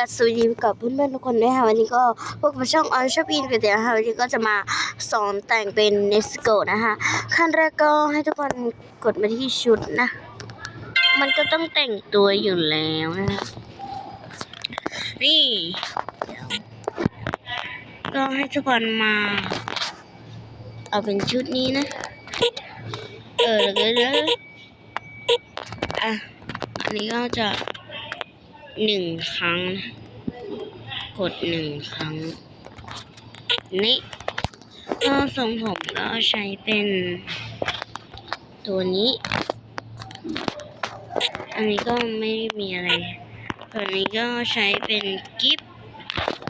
สวัสดีกับเพื่อนๆทุกคนด้วยค่ะวันนี้ก็พวกมาช่องออยชอปปี้กันเดี๋ยวนะคะวันนี้ก็จะมาสอนแต่งเป็นเนสโกนะคะขั้นแรกก็ให้ทุกคนกดมาที่ชุดนะ มันก็ต้องแต่งตัวอยู่แล้วนะคะนี่ก็ให้ทุกคนมา เอาเป็นชุดนี้นะ เออเลยวเดี๋ยวอะอันนี้ก็จะ หนึ่งครั้ง กดหนึ่งครั้ง นี่ก็ทรงผมก็ใช้เป็นตัวนี้ อันนี้ก็ไม่มีอะไร ตัวนี้ก็ใช้เป็นกิฟ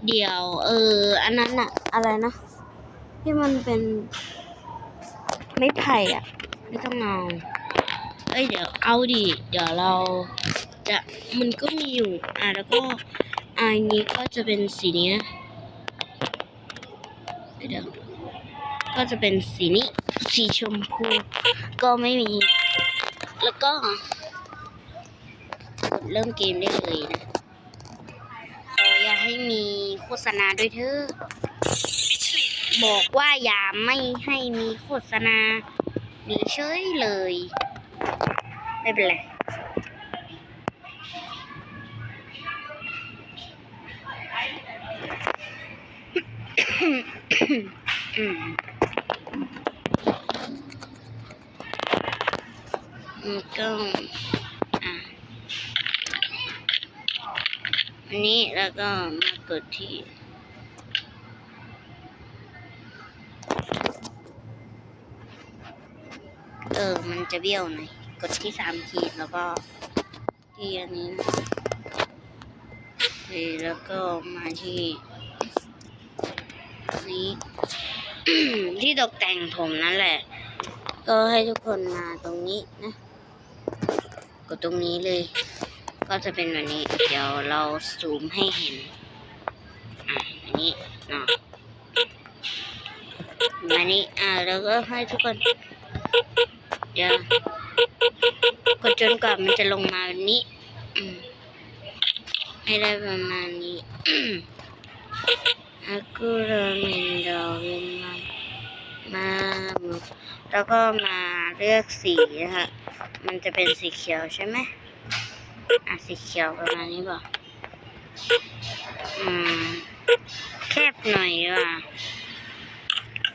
เดี่ยว เออ อันนั้นอะอะไรนะ ที่มันเป็นไม่ไผ่อะไม่ต้องเอาเอ้ยเดี๋ยวเอาดิ เดี๋ยวเรา จะมันก็มีอยู่ อะแล้วก็อันนี้ก็จะเป็นสีนี้นะเดี๋ยวก็จะเป็นสีนี้ สีชมพู ก็ไม่มี แล้วก็ เริ่มเกมได้เลยนะขออย่าให้มีโฆษณาด้วยเถอะบอกว่าอย่าไม่ให้มีโฆษณามีเฉยเลย ไม่เป็นไร ก็อะอันนี้แล้วก็มากดที่เออ มันจะเบี้ยวหน่อย กดที่สามขีดแล้วก็ที่อันนี้นะโอเคแล้วก็มาที่ นี้ ที่ตกแต่งผมนั่นแหละ ก็ให้ทุกคนมาตรงนี้นะ กดตรงนี้เลย ก็จะเป็นแบบนี้ เดี๋ยวเราซูมให้เห็น อะอันนี้เนาะมานี้อ่าแล้วก็ให้ทุกคนเดี๋ยวกดจนกว่ามันจะลงมาแบบนี้ให้ได้ประมาณนี้ aku minda มามาแล้วก็มาเลือกสีนะฮะ มันจะเป็นสีเขียวใช่ไหมอะสีเขียวประมาณนี้ป่ะอืมแคบหน่อยว่ะ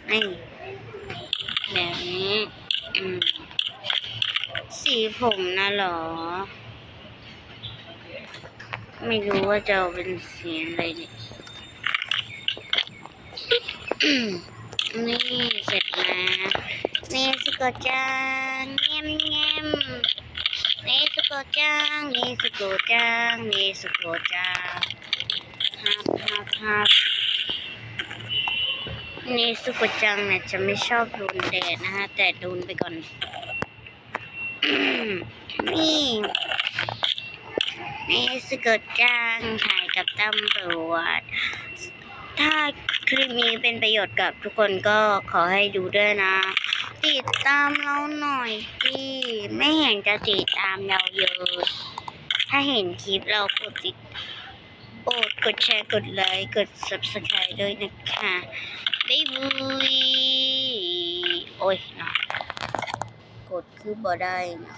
นี่แบบนี้อืมสีผมนะหรอ ไม่รู้ว่าจะเอาเป็นสีอะไรเนี่ย นี่เสร็จแล้วนี่สกจังเงียมเงียมนี่สกจังนี่สกจังนี่สกจังฮับฮับฮับนี่สกจังเนี่ยจะไม่ชอบโดนแดดนะฮะแต่โดนไปก่อนนี่นี่สกอจังถ่ายกับตำรวจถ้า คลิปนี้เป็นประโยชน์กับทุกคนก็ขอให้ดูด้วยนะ ติดตามเราหน่อยที่ไม่เห็นจะติดตามเราเยอะถ้าเห็นคลิปเรากดติดโปรดกดแชร์กดไลค์กด subscribe ด้วยนะคะบ๊ายบายโอ้ยนะกดคือบ่ได้นะ